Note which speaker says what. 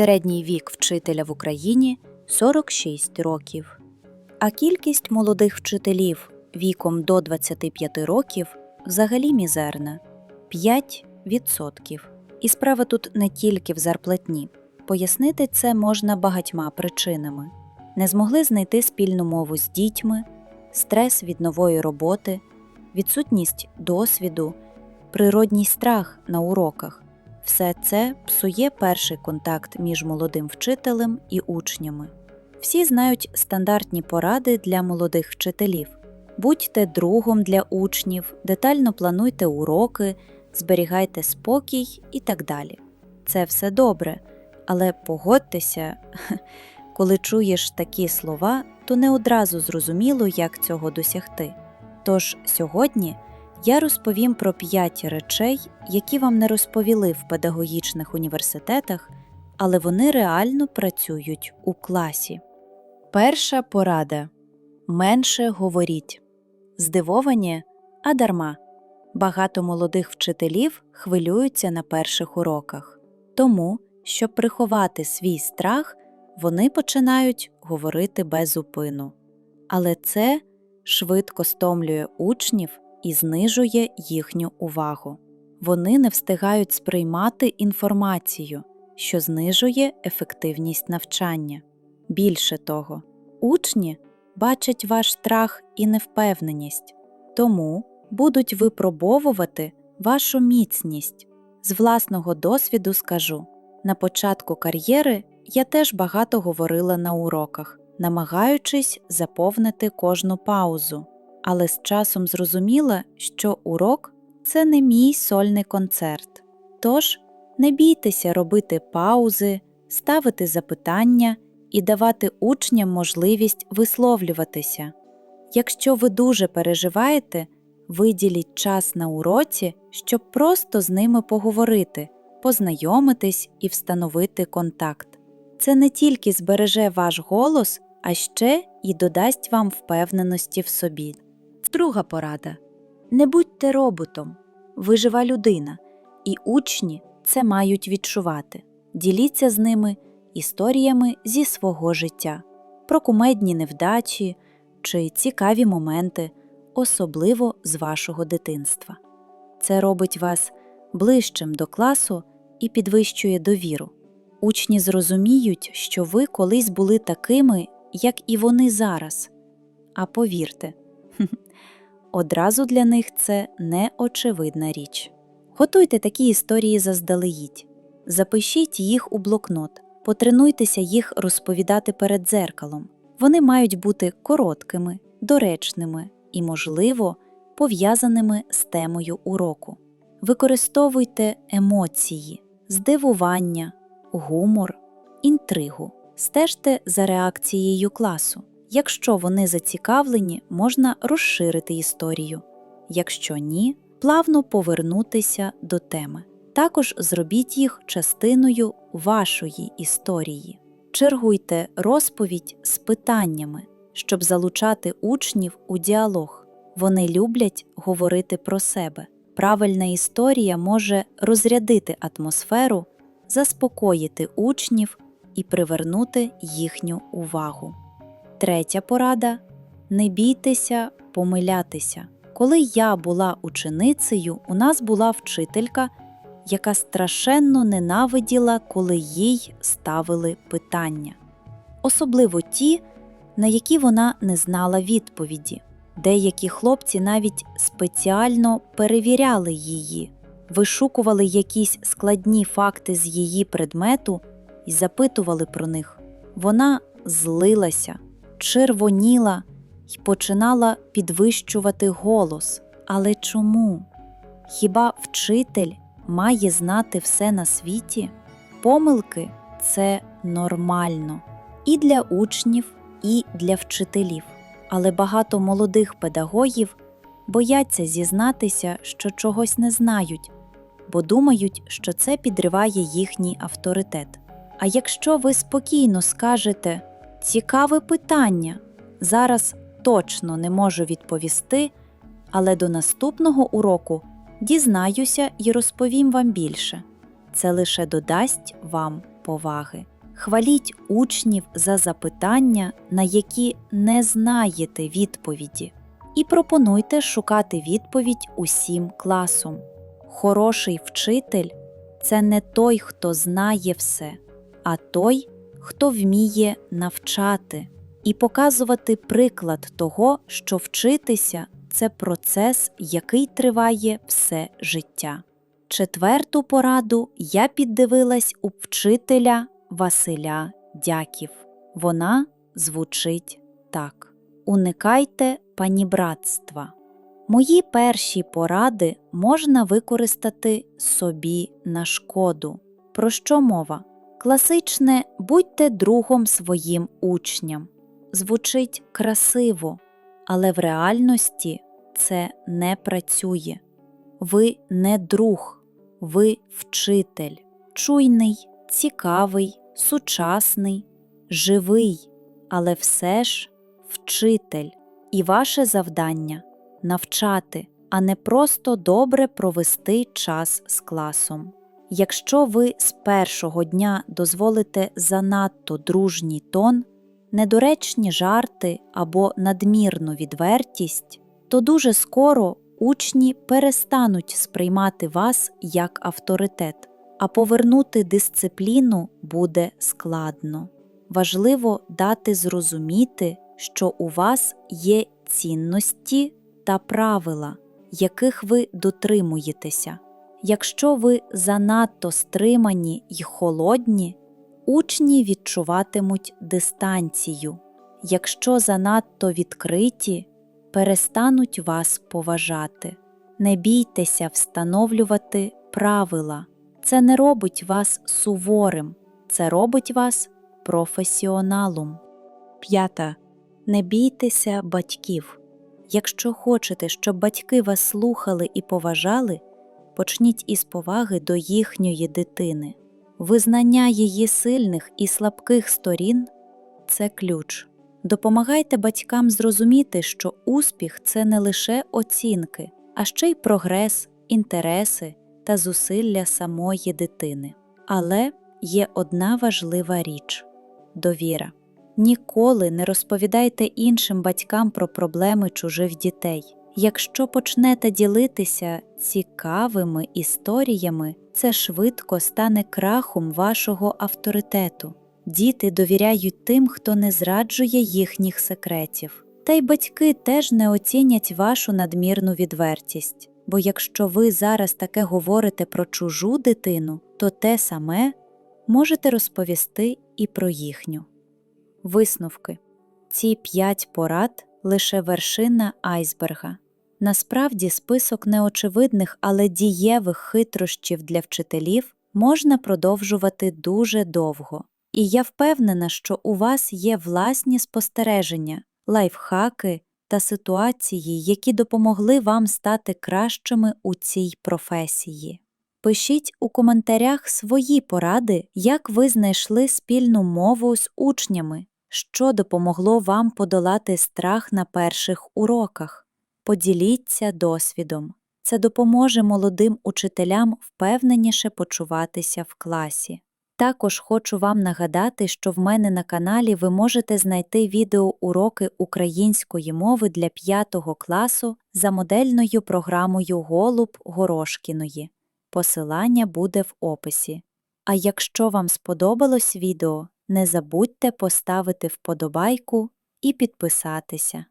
Speaker 1: Середній вік вчителя в Україні 46 років. А кількість молодих вчителів віком до 25 років взагалі мізерна 5%. І справа тут не тільки в зарплатні. Пояснити це можна багатьма причинами: не змогли знайти спільну мову з дітьми, стрес від нової роботи, відсутність досвіду, природній страх на уроках. Все це псує перший контакт між молодим вчителем і учнями. Всі знають стандартні поради для молодих вчителів. Будьте другом для учнів, детально плануйте уроки, зберігайте спокій і так далі. Це все добре, але погодьтеся, коли чуєш такі слова, то не одразу зрозуміло, як цього досягти. Тож сьогодні я розповім про п'ять речей, які вам не розповіли в педагогічних університетах, але вони реально працюють у класі. Перша порада менше говоріть. Здивовані, а дарма. Багато молодих вчителів хвилюються на перших уроках. Тому, щоб приховати свій страх, вони починають говорити без упину. Але це швидко стомлює учнів і знижує їхню увагу. Вони не встигають сприймати інформацію, що знижує ефективність навчання. Більше того, учні бачать ваш страх і невпевненість, тому будуть випробовувати вашу міцність. З власного досвіду скажу: на початку кар'єри я теж багато говорила на уроках, намагаючись заповнити кожну паузу, але з часом зрозуміла, що урок це не мій сольний концерт. Тож не бійтеся робити паузи, ставити запитання і давати учням можливість висловлюватися. Якщо ви дуже переживаєте, виділіть час на уроці, щоб просто з ними поговорити, познайомитись і встановити контакт. Це не тільки збереже ваш голос, а ще і додасть вам впевненості в собі. Друга порада: не будьте роботом, ви жива людина, і учні це мають відчувати. Діліться з ними історіями зі свого життя, про кумедні невдачі чи цікаві моменти, особливо з вашого дитинства. Це робить вас ближчим до класу і підвищує довіру. Учні зрозуміють, що ви колись були такими, як і вони зараз. А повірте, одразу для них це неочевидна річ. Готуйте такі історії заздалегідь, запишіть їх у блокнот, потренуйтеся їх розповідати перед дзеркалом. Вони мають бути короткими, доречними і, можливо, пов'язаними з темою уроку. Використовуйте емоції, здивування, гумор, інтригу, стежте за реакцією класу. Якщо вони зацікавлені, можна розширити історію. Якщо ні, плавно повернутися до теми. Також зробіть їх частиною вашої історії. Чергуйте розповідь з питаннями, щоб залучати учнів у діалог. Вони люблять говорити про себе. Правильна історія може розрядити атмосферу, заспокоїти учнів і привернути їхню увагу. Третя порада не бійтеся помилятися. Коли я була ученицею, у нас була вчителька, яка страшенно ненавиділа, коли їй ставили питання, особливо ті, на які вона не знала відповіді. Деякі хлопці навіть спеціально перевіряли її, вишукували якісь складні факти з її предмету і запитували про них. Вона злилася, червоніла й починала підвищувати голос. Але чому? Хіба вчитель має знати все на світі? Помилки це нормально і для учнів, і для вчителів. Але багато молодих педагогів бояться зізнатися, що чогось не знають, бо думають, що це підриває їхній авторитет. А якщо ви спокійно скажете цікаве питання, зараз точно не можу відповісти, але до наступного уроку дізнаюся і розповім вам більше. Це лише додасть вам поваги. Хваліть учнів за запитання, на які не знаєте відповіді, і пропонуйте шукати відповідь усім класом. Хороший вчитель це не той, хто знає все, а той, хто вміє навчати і показувати приклад того, що вчитися це процес, який триває все життя. Четверту пораду я піддивилась у вчителя Василя Дяків. Вона звучить так: Уникайте панібратства. Мої перші поради можна використати собі на шкоду. Про що мова? Класичне будьте другом своїм учням. Звучить красиво, але в реальності це не працює. Ви не друг, ви вчитель, чуйний, цікавий, сучасний, живий, але все ж вчитель. І ваше завдання навчати, а не просто добре провести час з класом. Якщо ви з першого дня дозволите занадто дружній тон, недоречні жарти або надмірну відвертість, то дуже скоро учні перестануть сприймати вас як авторитет, а повернути дисципліну буде складно. Важливо дати зрозуміти, що у вас є цінності та правила, яких ви дотримуєтеся. Якщо ви занадто стримані й холодні, учні відчуватимуть дистанцію. Якщо занадто відкриті, перестануть вас поважати. Не бійтеся встановлювати правила. Це не робить вас суворим, це робить вас професіоналом. П'ята. Не бійтеся батьків. Якщо хочете, щоб батьки вас слухали і поважали, почніть із поваги до їхньої дитини. Визнання її сильних і слабких сторін це ключ. Допомагайте батькам зрозуміти, що успіх це не лише оцінки, а ще й прогрес, інтереси та зусилля самої дитини. Але є одна важлива річ довіра. Ніколи не розповідайте іншим батькам про проблеми чужих дітей. Якщо почнете ділитися цікавими історіями, це швидко стане крахом вашого авторитету. Діти довіряють тим, хто не зраджує їхніх секретів. Та й батьки теж не оцінять вашу надмірну відвертість, бо якщо ви зараз таке говорите про чужу дитину, то те саме можете розповісти і про їхню. Висновки ці п'ять порад лише вершина айсберга. Насправді, список неочевидних, але дієвих хитрощів для вчителів можна продовжувати дуже довго. І я впевнена, що у вас є власні спостереження, лайфхаки та ситуації, які допомогли вам стати кращими у цій професії. Пишіть у коментарях свої поради, як ви знайшли спільну мову з учнями, що допомогло вам подолати страх на перших уроках. Поділіться досвідом. Це допоможе молодим учителям впевненіше почуватися в класі. Також хочу вам нагадати, що в мене на каналі ви можете знайти відеоуроки української мови для 5 класу за модельною програмою Голуб Горошкіної. Посилання буде в описі. А якщо вам сподобалось відео, не забудьте поставити вподобайку і підписатися.